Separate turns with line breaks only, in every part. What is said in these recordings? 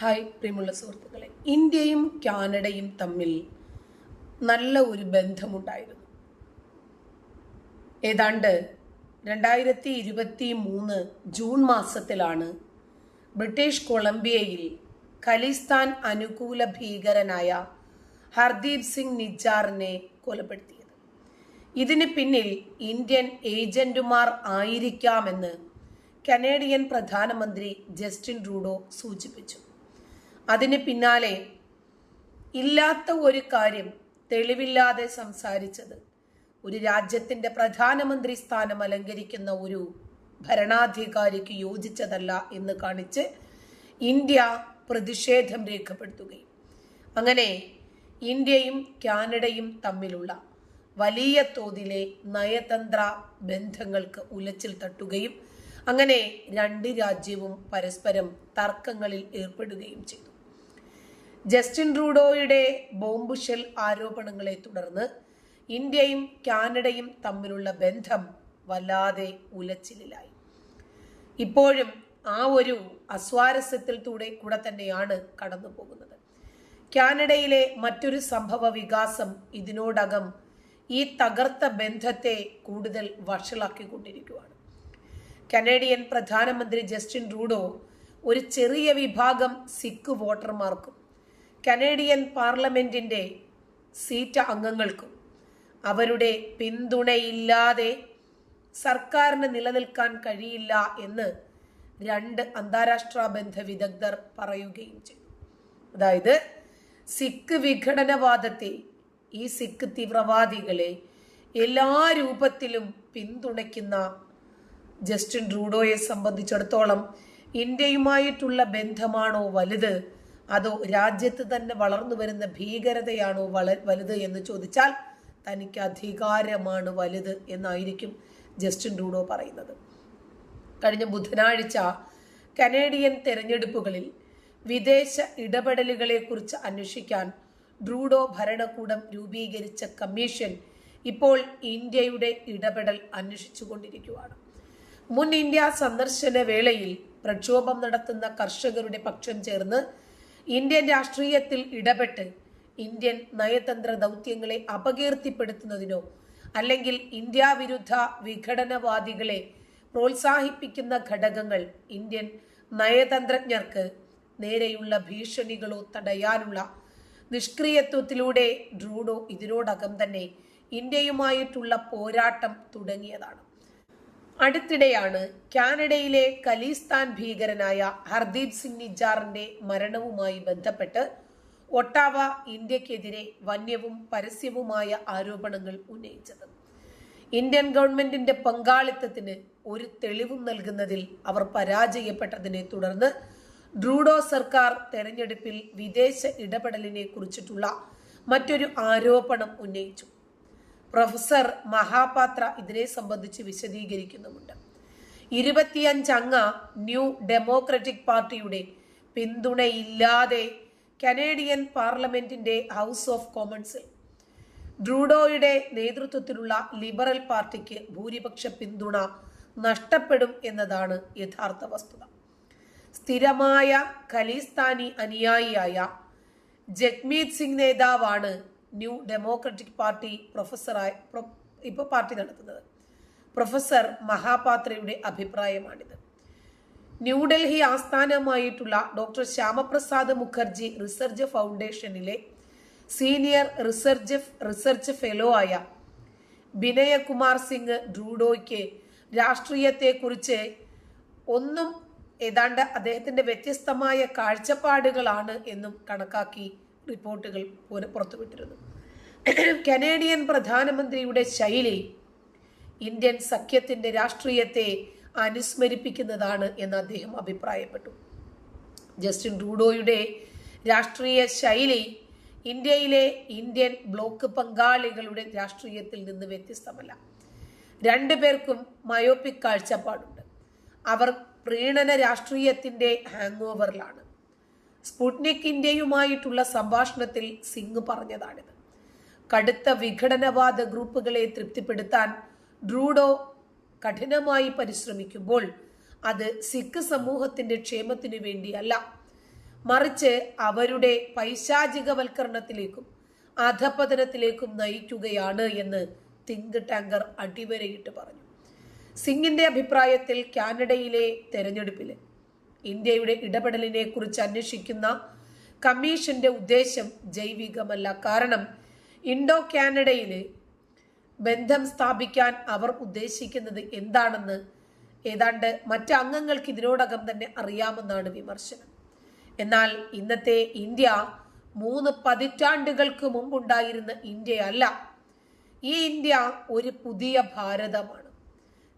Hi പ്രിയമുള്ള സുഹൃത്തുക്കളെ. ഇന്ത്യയും കാനഡയും തമ്മിൽ നല്ല ഒരു ബന്ധമുണ്ടായിരുന്നു. ഏതാണ്ട് രണ്ടായിരത്തി ഇരുപത്തി മൂന്ന് ജൂൺ മാസത്തിലാണ് ബ്രിട്ടീഷ് കൊളംബിയയിൽ ഖലിസ്ഥാൻ അനുകൂല ഭീകരനായ ഹർദീപ് സിംഗ് നിജാറിനെ കൊലപ്പെടുത്തിയത്. ഇതിന് പിന്നിൽ ഇന്ത്യൻ ഏജന്റുമാർ ആയിരിക്കാമെന്ന് കനേഡിയൻ പ്രധാനമന്ത്രി ജസ്റ്റിൻ ട്രൂഡോ സൂചിപ്പിച്ചു. അതിന് പിന്നാലെ ഇല്ലാത്ത ഒരു കാര്യം തെളിവില്ലാതെ സംസാരിച്ചത്. ഒരു രാജ്യത്തിന്റെ പ്രധാനമന്ത്രി സ്ഥാനം അലങ്കരിക്കുന്ന ഒരു ഭരണാധികാരിക്ക് യോജിച്ചതല്ല എന്ന് കാണിച്ച് ഇന്ത്യ പ്രതിഷേധം രേഖപ്പെടുത്തുകയും അങ്ങനെ ഇന്ത്യയും കാനഡയും തമ്മിലുള്ള വലിയ തോതിലെ നയതന്ത്ര ബന്ധങ്ങൾക്ക് ഉലച്ചിൽ തട്ടുകയും അങ്ങനെ രണ്ട് രാജ്യവും പരസ്പരം തർക്കങ്ങളിൽ ഏർപ്പെടുകയും ചെയ്തു. ജസ്റ്റിൻ റൂഡോയുടെ ബോംബ് ഷെൽ ആരോപണങ്ങളെ തുടർന്ന് ഇന്ത്യയും കാനഡയും തമ്മിലുള്ള ബന്ധം വല്ലാതെ ഉലച്ചിലായി ഇപ്പോഴും ആ ഒരു അസ്വാരസ്യത്തിൽ കൂടെ കൂടെ തന്നെയാണ് കടന്നു പോകുന്നത് കാനഡയിലെ മറ്റൊരു സംഭവ വികാസം ഇതിനോടകം ഈ തകർത്ത ബന്ധത്തെ കൂടുതൽ വഷളാക്കിക്കൊണ്ടിരിക്കുകയാണ് കനേഡിയൻ പ്രധാനമന്ത്രി ജസ്റ്റിൻ റൂഡോ ഒരു ചെറിയ വിഭാഗം സിഖ് വോട്ടർമാർക്കും കനേഡിയൻ പാർലമെന്റിന്റെ സീറ്റ് അംഗങ്ങൾക്കും അവരുടെ പിന്തുണയില്ലാതെ സർക്കാരിന് നിലനിൽക്കാൻ കഴിയില്ല എന്ന് രണ്ട് അന്താരാഷ്ട്ര ബന്ധ വിദഗ്ധർ പറയുകയും ചെയ്തു. അതായത് സിഖ് വിഘടനവാദത്തെ ഈ സിഖ് തീവ്രവാദികളെ എല്ലാ രൂപത്തിലും പിന്തുണയ്ക്കുന്ന ജസ്റ്റിൻ റൂഡോയെ സംബന്ധിച്ചിടത്തോളം ഇന്ത്യയുമായിട്ടുള്ള ബന്ധമാണോ വലുത് അതോ രാജ്യത്ത് തന്നെ വളർന്നു വരുന്ന ഭീകരതയാണോ വള വലുത് എന്ന് ചോദിച്ചാൽ തനിക്ക് അധികാരമാണ് വലുത് എന്നായിരിക്കും ജസ്റ്റിൻ ട്രൂഡോ പറയുന്നത്. കഴിഞ്ഞ ബുധനാഴ്ച കനേഡിയൻ തെരഞ്ഞെടുപ്പുകളിൽ വിദേശ ഇടപെടലുകളെക്കുറിച്ച് അന്വേഷിക്കാൻ ഡ്രൂഡോ ഭരണകൂടം രൂപീകരിച്ച കമ്മീഷൻ ഇപ്പോൾ ഇന്ത്യയുടെ ഇടപെടൽ അന്വേഷിച്ചുകൊണ്ടിരിക്കുകയാണ്. മുൻ ഇന്ത്യ സന്ദർശന വേളയിൽ പ്രക്ഷോഭം നടത്തുന്ന കർഷകരുടെ പക്ഷം ചേർന്ന് ഇന്ത്യൻ രാഷ്ട്രീയത്തിൽ ഇടപെട്ട് ഇന്ത്യൻ നയതന്ത്ര ദൗത്യങ്ങളെ അപകീർത്തിപ്പെടുത്തുന്നതിനോ അല്ലെങ്കിൽ ഇന്ത്യ വിരുദ്ധ വിഘടനവാദികളെ പ്രോത്സാഹിപ്പിക്കുന്ന ഘടകങ്ങൾ ഇന്ത്യൻ നയതന്ത്രജ്ഞർക്ക് നേരെയുള്ള ഭീഷണികളോ തടയാനുള്ള നിഷ്ക്രിയത്വത്തിലൂടെ ഡ്രൂഡോ ഇതിനോടകം തന്നെ ഇന്ത്യയുമായിട്ടുള്ള പോരാട്ടം തുടങ്ങിയതാണ്. അടുത്തിടെയാണ് കാനഡയിലെ ഖലീസ്ഥാൻ ഭീകരനായ ഹർദീപ് സിംഗ് നിജാറിന്റെ മരണവുമായി ബന്ധപ്പെട്ട് ഒട്ടാവ ഇന്ത്യക്കെതിരെ വന്യവും പരസ്യവുമായ ആരോപണങ്ങൾ ഉന്നയിച്ചത്. ഇന്ത്യൻ ഗവൺമെന്റിന്റെ പങ്കാളിത്തത്തിന് ഒരു തെളിവും നൽകുന്നതിൽ അവർ പരാജയപ്പെട്ടതിനെ തുടർന്ന് ഡ്രൂഡോ സർക്കാർ തെരഞ്ഞെടുപ്പിൽ വിദേശ ഇടപെടലിനെ കുറിച്ചിട്ടുള്ള മറ്റൊരു ആരോപണം ഉന്നയിച്ചു. പ്രൊഫസർ മഹാപാത്ര ഇതിനെ സംബന്ധിച്ച് വിശദീകരിക്കുന്നുമുണ്ട്. ഇരുപത്തിയഞ്ചംഗ ന്യൂ ഡെമോക്രറ്റിക് പാർട്ടിയുടെ പിന്തുണയില്ലാതെ കനേഡിയൻ പാർലമെന്റിന്റെ ഹൗസ് ഓഫ് കോമൺസിൽ ഡ്രൂഡോയുടെ നേതൃത്വത്തിലുള്ള ലിബറൽ പാർട്ടിക്ക് ഭൂരിപക്ഷ പിന്തുണ നഷ്ടപ്പെടും എന്നതാണ് യഥാർത്ഥ വസ്തുത. സ്ഥിരമായ ഖലിസ്ഥാനി അനുയായിയായ ജഗ്മീത് സിംഗ് നേതാവാണ് ന്യൂ ഡെമോക്രറ്റിക് പാർട്ടി പ്രൊഫസറായി ഇപ്പോൾ പാർട്ടി നടത്തുന്നത്. പ്രൊഫസർ മഹാപാത്രയുടെ അഭിപ്രായമാണിത്. ന്യൂഡൽഹി ആസ്ഥാനമായിട്ടുള്ള ഡോക്ടർ ശ്യാമപ്രസാദ് മുഖർജി റിസർച്ച് ഫൗണ്ടേഷനിലെ സീനിയർ റിസർച്ച് റിസർച്ച് ഫെലോ ആയ വിനയകുമാർ സിംഗ് ഡ്രൂഡോയ്ക്ക് രാഷ്ട്രീയത്തെക്കുറിച്ച് ഒന്നും ഏതാണ്ട് അദ്ദേഹത്തിന്റെ വ്യത്യസ്തമായ കാഴ്ചപ്പാടുകളാണ് എന്നും കണക്കാക്കി റിപ്പോർട്ടുകൾ പുറത്തുവിട്ടിരുന്നു കനേഡിയൻ പ്രധാനമന്ത്രിയുടെ ശൈലി ഇന്ത്യൻ സഖ്യത്തിന്റെ രാഷ്ട്രീയത്തെ അനുസ്മരിപ്പിക്കുന്നതാണ് എന്ന് അദ്ദേഹം അഭിപ്രായപ്പെട്ടു. ജസ്റ്റിൻ ട്രൂഡോയുടെ രാഷ്ട്രീയ ശൈലി ഇന്ത്യയിലെ ഇന്ത്യൻ ബ്ലോക്ക് പങ്കാളികളുടെ രാഷ്ട്രീയത്തിൽ നിന്ന് വ്യത്യസ്തമല്ല. രണ്ടു പേർക്കും മയോപിക് കാഴ്ചപ്പാടുണ്ട്. അവർ പ്രീണന രാഷ്ട്രീയത്തിന്റെ ഹാങ് ഓവറിലാണ്. സ്പുട്നിക് ഇന്ത്യയുമായിട്ടുള്ള സംഭാഷണത്തിൽ സിംഗ് പറഞ്ഞതാണിത്. കടുത്ത വിഘടനവാദ ഗ്രൂപ്പുകളെ തൃപ്തിപ്പെടുത്താൻ ഡ്രൂഡോ കഠിനമായി പരിശ്രമിക്കുമ്പോൾ അത് സിഖ് സമൂഹത്തിന്റെ ക്ഷേമത്തിനു വേണ്ടിയല്ല. മറിച്ച് അവരുടെ പൈശാചികവൽക്കരണത്തിലേക്കും അധപതനത്തിലേക്കും നയിക്കുകയാണ് എന്ന് തിങ്ക് ടാങ്കർ അടിവരയിട്ട് പറഞ്ഞു. സിംഗിന്റെ അഭിപ്രായത്തിൽ കാനഡയിലെ തെരഞ്ഞെടുപ്പിൽ ഇന്ത്യയുടെ ഇടപെടലിനെ കുറിച്ച് അന്വേഷിക്കുന്ന കമ്മീഷന്റെ ഉദ്ദേശം ജൈവികമല്ല. കാരണം ഇൻഡോ കാനഡയിൽ ബന്ധം സ്ഥാപിക്കാൻ അവർ ഉദ്ദേശിക്കുന്നത് എന്താണെന്ന് ഏതാണ്ട് മറ്റ് അംഗങ്ങൾക്ക് ഇതിനോടകം തന്നെ അറിയാമെന്നാണ് വിമർശനം. എന്നാൽ ഇന്നത്തെ ഇന്ത്യ മൂന്ന് പതിറ്റാണ്ടുകൾക്ക് മുമ്പുണ്ടായിരുന്ന ഇന്ത്യയല്ല. ഈ ഇന്ത്യ ഒരു പുതിയ ഭാരതമാണ്.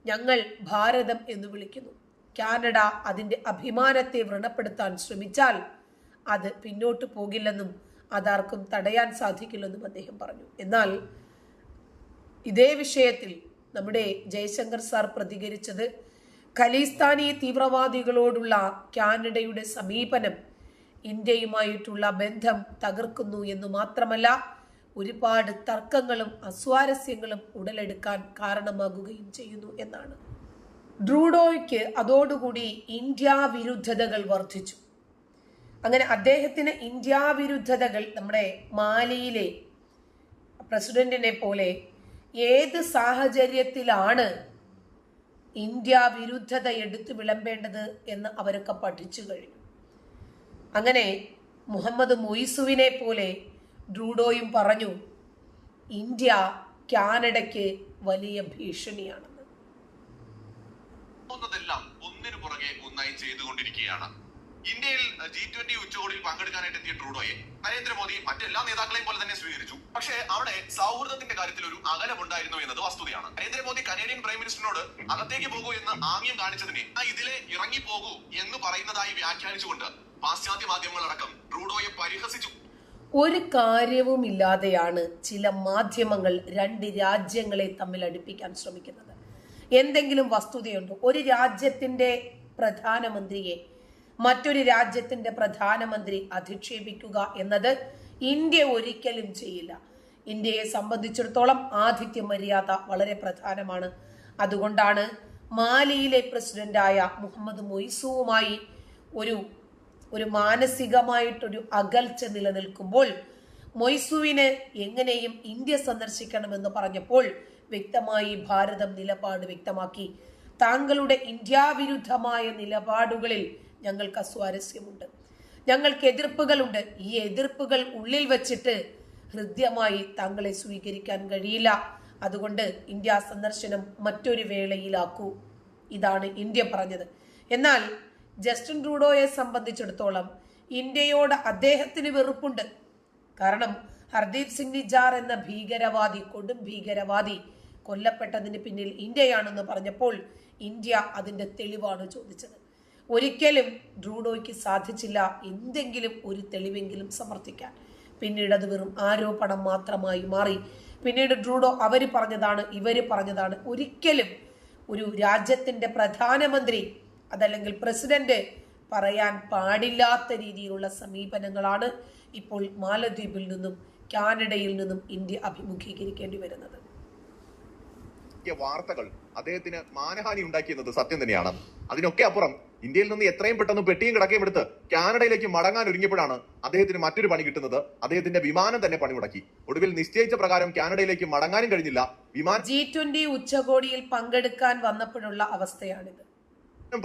ഞങ്ങൾ ഭാരതം എന്ന് വിളിക്കുന്നു. കാനഡ അതിന്റെ അഭിമാനത്തെ വ്രണപ്പെടുത്താൻ ശ്രമിച്ചാൽ അത് പിന്നോട്ട് പോകില്ലെന്നും അതാർക്കും തടയാൻ സാധിക്കില്ലെന്നും അദ്ദേഹം പറഞ്ഞു. എന്നാൽ ഇതേ വിഷയത്തിൽ നമ്മുടെ ജയശങ്കർ സാർ പ്രതികരിച്ചത് ഖലിസ്ഥാനി തീവ്രവാദികളോടുള്ള കാനഡയുടെ സമീപനം ഇന്ത്യയുമായിട്ടുള്ള ബന്ധം തകർക്കുന്നു എന്ന് മാത്രമല്ല ഒരുപാട് തർക്കങ്ങളും അസ്വാരസ്യങ്ങളും ഉടലെടുക്കാൻ കാരണമാകുകയും ചെയ്യുന്നു എന്നാണ്. ഡ്രൂഡോയ്ക്ക് അതോടുകൂടി ഇന്ത്യ വിരുദ്ധതകൾ വർദ്ധിച്ചു. അങ്ങനെ അദ്ദേഹത്തിന് ഇന്ത്യ വിരുദ്ധതകൾ നമ്മുടെ മാലിയിലെ പ്രസിഡന്റിനെ പോലെ ഏത് സാഹചര്യത്തിലാണ് ഇന്ത്യ വിരുദ്ധത എടുത്തു വിളമ്പേണ്ടത് എന്ന് അവരൊക്കെ പഠിച്ചു കഴിഞ്ഞു. അങ്ങനെ മുഹമ്മദ് മൊയ്സുവിനെ പോലെ ഡ്രൂഡോയും പറഞ്ഞു ഇന്ത്യ കാനഡയ്ക്ക് വലിയ ഭീഷണിയാണെന്ന്
പോകുന്നതെല്ലാം ഒന്നിനു പുറകെ ഒന്നായി ചെയ്തുകൊണ്ടിരിക്കുകയാണ്. ഇന്ത്യയിൽ ജി ട്വന്റി ഉച്ചകോടിയിൽ പങ്കെടുക്കാനായിട്ട് എത്തിയ ട്രൂഡോയെ നരേന്ദ്രമോദി മറ്റെല്ലാ നേതാക്കളെയും പോലെ തന്നെ സ്വീകരിച്ചു. പക്ഷേ അവിടെ സൗഹൃദത്തിന്റെ കാര്യത്തിൽ ഒരു അകലമുണ്ടായിരുന്നു എന്നത് വസ്തുതയാണ്. നരേന്ദ്രമോദി കനേഡിയൻ പ്രൈം മിനിസ്റ്ററിനോട് അകത്തേക്ക് പോകൂ എന്ന് ആംഗ്യം കാണിച്ചതിനെ "ആ, ഇതിലെ ഇറങ്ങി പോകൂ എന്ന് പറയുന്നതായി വ്യാഖ്യാനിച്ചുകൊണ്ട് പാശ്ചാത്യ മാധ്യമങ്ങളടക്കം ട്രൂഡോയെ പരിഹസിച്ചു.
ഒരു കാര്യവുമില്ലാതെയാണ് ചില മാധ്യമങ്ങൾ രണ്ട് രാജ്യങ്ങളെ തമ്മിൽ അടുപ്പിക്കാൻ ശ്രമിക്കുന്നത്. എന്തെങ്കിലും വസ്തുതയുണ്ടോ? ഒരു രാജ്യത്തിന്റെ പ്രധാനമന്ത്രിയെ മറ്റൊരു രാജ്യത്തിന്റെ പ്രധാനമന്ത്രി അധിക്ഷേപിക്കുക എന്നത് ഇന്ത്യ ഒരിക്കലും ചെയ്യില്ല. ഇന്ത്യയെ സംബന്ധിച്ചിടത്തോളം ആതിഥ്യ മര്യാദ വളരെ പ്രധാനമാണ്. അതുകൊണ്ടാണ് മാലിയിലെ പ്രസിഡന്റായ മുഹമ്മദ് മൊയ്സുവുമായി ഒരു ഒരു മാനസികമായിട്ടൊരു അകൽച്ച നിലനിൽക്കുമ്പോൾ മൊയ്സുവിന് എങ്ങനെയും ഇന്ത്യ സന്ദർശിക്കണമെന്ന് പറഞ്ഞപ്പോൾ വ്യക്തമായി ഭാരതം നിലപാട് വ്യക്തമാക്കി. താങ്കളുടെ ഇന്ത്യാവിരുദ്ധമായ നിലപാടുകളിൽ ഞങ്ങൾക്ക് അസ്വാരസ്യമുണ്ട്. ഞങ്ങൾക്ക് എതിർപ്പുകളുണ്ട്. ഈ എതിർപ്പുകൾ ഉള്ളിൽ വച്ചിട്ട് ഹൃദ്യമായി താങ്കളെ സ്വീകരിക്കാൻ കഴിയില്ല. അതുകൊണ്ട് ഇന്ത്യ സന്ദർശനം മറ്റൊരു വേളയിലാക്കൂ. ഇതാണ് ഇന്ത്യ പറഞ്ഞത്. എന്നാൽ ജസ്റ്റിൻ ട്രൂഡോയെ സംബന്ധിച്ചിടത്തോളം ഇന്ത്യയോട് അദ്ദേഹത്തിന് വെറുപ്പുണ്ട്. കാരണം ഹർദീപ് സിംഗ് നിജാർ എന്ന ഭീകരവാദി കൊടും ഭീകരവാദി കൊല്ലപ്പെട്ടതിന് പിന്നിൽ ഇന്ത്യയാണെന്ന് പറഞ്ഞപ്പോൾ ഇന്ത്യ അതിന്റെ തെളിവാണ് ചോദിച്ചത്. ഒരിക്കലും ഡ്രൂഡോയ്ക്ക് സാധിച്ചില്ല എന്തെങ്കിലും ഒരു തെളിവെങ്കിലും സമർത്ഥിക്കാൻ പിന്നീട് അത് വെറും ആരോപണം മാത്രമായി മാറി. പിന്നീട് ഡ്രൂഡോ അവർ പറഞ്ഞതാണ് ഇവർ പറഞ്ഞതാണ്. ഒരിക്കലും ഒരു രാജ്യത്തിന്റെ പ്രധാനമന്ത്രി അതല്ലെങ്കിൽ പ്രസിഡന്റ് പറയാൻ പാടില്ലാത്ത രീതിയിലുള്ള സമീപനങ്ങളാണ് ഇപ്പോൾ മാലദ്വീപിൽ നിന്നും കാനഡയിൽ നിന്നും ഇന്ത്യ അഭിമുഖീകരിക്കേണ്ടി വരുന്നത്.
ഉണ്ടാക്കിയ വാർത്തകൾ അദ്ദേഹത്തിന് മാനഹാനി ഉണ്ടാക്കിയെന്നത് സത്യം തന്നെയാണ്. അതിനൊക്കെ അപ്പുറം ഇന്ത്യയിൽ നിന്ന് എത്രയും പെട്ടെന്ന് പെട്ടിയും കിടക്കയും എടുത്ത് കാനഡയിലേക്ക് മടങ്ങാൻ ഒരുങ്ങിയപ്പോഴാണ് അദ്ദേഹത്തിന് മറ്റൊരു പണി കിട്ടുന്നത്. അദ്ദേഹത്തിന്റെ വിമാനം തന്നെ പണിമുടക്കി. ഒടുവിൽ നിശ്ചയിച്ച പ്രകാരം കാനഡയിലേക്ക് മടങ്ങാനും കഴിഞ്ഞില്ല. വിമാനം
ജി ട്വന്റി ഉച്ചകോടിയിൽ പങ്കെടുക്കാൻ വന്നപ്പോഴുള്ള അവസ്ഥയാണിത്.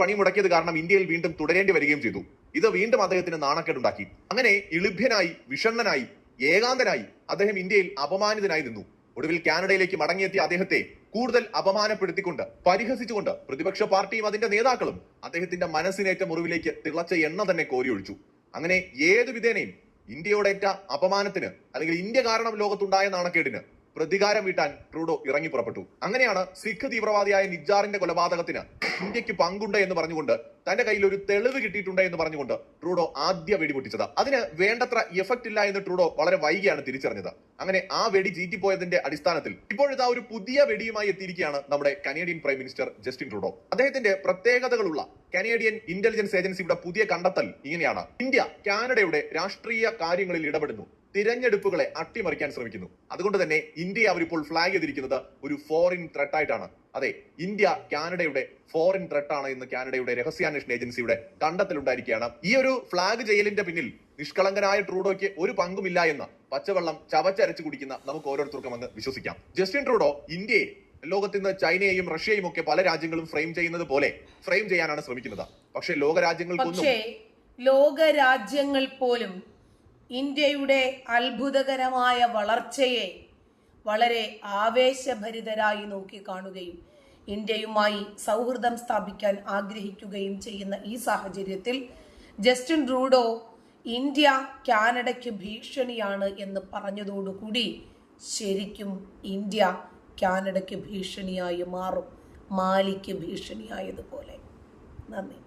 പണി മുടക്കിയത് കാരണം ഇന്ത്യയിൽ വീണ്ടും തുടരേണ്ടി വരികയും ചെയ്തു. ഇത് വീണ്ടും അദ്ദേഹത്തിന് നാണക്കേടുണ്ടാക്കി. അങ്ങനെ ഇളിഭ്യനായി വിഷണ്ണനായി ഏകാന്തനായി അദ്ദേഹം ഇന്ത്യയിൽ അപമാനിതനായി നിന്നു. ഒടുവിൽ കാനഡയിലേക്ക് മടങ്ങിയെത്തിയ അദ്ദേഹത്തെ കൂടുതൽ അപമാനപ്പെടുത്തിക്കൊണ്ട് പരിഹസിച്ചുകൊണ്ട് പ്രതിപക്ഷ പാർട്ടിയും അതിന്റെ നേതാക്കളും അദ്ദേഹത്തിന്റെ മനസ്സിനേറ്റ മുറിവിലേക്ക് തിളച്ച എണ്ണ തന്നെ കോരിയൊഴിച്ചു. അങ്ങനെ ഏതു വിധേനയും ഇന്ത്യയോടേറ്റ അപമാനത്തിന് അല്ലെങ്കിൽ ഇന്ത്യ കാരണം ലോകത്തുണ്ടായ നാണക്കേടിന് പ്രതികാരം വീട്ടാൻ ട്രൂഡോ ഇറങ്ങി പുറപ്പെട്ടു. അങ്ങനെയാണ് സിഖ് തീവ്രവാദിയായ നിജാറിന്റെ കൊലപാതകത്തിന് ഇന്ത്യയ്ക്ക് പങ്കുണ്ട് എന്ന് പറഞ്ഞുകൊണ്ട് തന്റെ കയ്യിൽ ഒരു തെളിവ് കിട്ടിയിട്ടുണ്ട് എന്ന് പറഞ്ഞുകൊണ്ട് ട്രൂഡോ ആദ്യ വെടി പൊട്ടിച്ചത് അതിന് വേണ്ടത്ര എഫക്റ്റ് ഇല്ല എന്ന് ട്രൂഡോ വളരെ വൈകിയാണ് തിരിച്ചറിഞ്ഞത്. അങ്ങനെ ആ വെടി ചീറ്റിപ്പോയതിന്റെ അടിസ്ഥാനത്തിൽ ഇപ്പോഴിതാ ഒരു പുതിയ വെടിയുമായി എത്തിയിരിക്കുകയാണ് നമ്മുടെ Canadian prime minister Justin Trudeau. അദ്ദേഹത്തിന്റെ പ്രത്യേകതകളുള്ള കനേഡിയൻ ഇന്റലിജൻസ് ഏജൻസിയുടെ പുതിയ കണ്ടെത്തൽ ഇങ്ങനെയാണ്. ഇന്ത്യ കാനഡയുടെ രാഷ്ട്രീയ കാര്യങ്ങളിൽ ഇടപെടുന്നു. തിരഞ്ഞെടുപ്പുകളെ അട്ടിമറിക്കാൻ ശ്രമിക്കുന്നു. അതുകൊണ്ട് തന്നെ ഇന്ത്യയെ അവരിപ്പോൾ ഫ്ലാഗ് ചെയ്തിരിക്കുന്നത് ഒരു ഫോറിൻ ത്രെട്ടായിട്ടാണ് അതെ ഇന്ത്യ കാനഡയുടെ ഫോറിൻ ത്രെട്ടാണ് എന്ന് കാനഡയുടെ രഹസ്യാന്വേഷണ ഏജൻസിയുടെ കണ്ടെത്തലുണ്ടായിരിക്കുകയാണ്. ഈ ഒരു ഫ്ലാഗ് ചെയ്യലിന്റെ പിന്നിൽ നിഷ്കളങ്കനായ ട്രൂഡോയ്ക്ക് ഒരു പങ്കുമില്ല എന്ന് പച്ചവെള്ളം ചവച്ചരച്ച് കുടിക്കുന്ന നമുക്ക് ഓരോരുത്തർക്കും അങ്ങ് വിശ്വസിക്കാം. ജസ്റ്റിൻ ട്രൂഡോ ഇന്ത്യയെ ലോകത്ത് ഇന്ന് ചൈനയെയും റഷ്യയും ഒക്കെ പല രാജ്യങ്ങളും ഫ്രെയിം ചെയ്യുന്നത് പോലെ ഫ്രെയിം ചെയ്യാനാണ് ശ്രമിക്കുന്നത്. പക്ഷേ ലോകരാജ്യങ്ങൾക്കൊന്നും
പക്ഷേ ലോക രാജ്യങ്ങൾ പോലും ഇന്ത്യയുടെ അത്ഭുതകരമായ വളർച്ചയെ വളരെ ആവേശഭരിതരായി നോക്കിക്കാണുകയും ഇന്ത്യയുമായി സൗഹൃദം സ്ഥാപിക്കാൻ ആഗ്രഹിക്കുകയും ചെയ്യുന്ന ഈ സാഹചര്യത്തിൽ ജസ്റ്റിൻ റൂഡോ ഇന്ത്യ കാനഡയ്ക്ക് ഭീഷണിയാണ് എന്ന് പറഞ്ഞതോടുകൂടി ശരിക്കും ഇന്ത്യ കാനഡയ്ക്ക് ഭീഷണിയായി മാറും. മാലിക്ക് ഭീഷണിയായതുപോലെ. നന്ദി.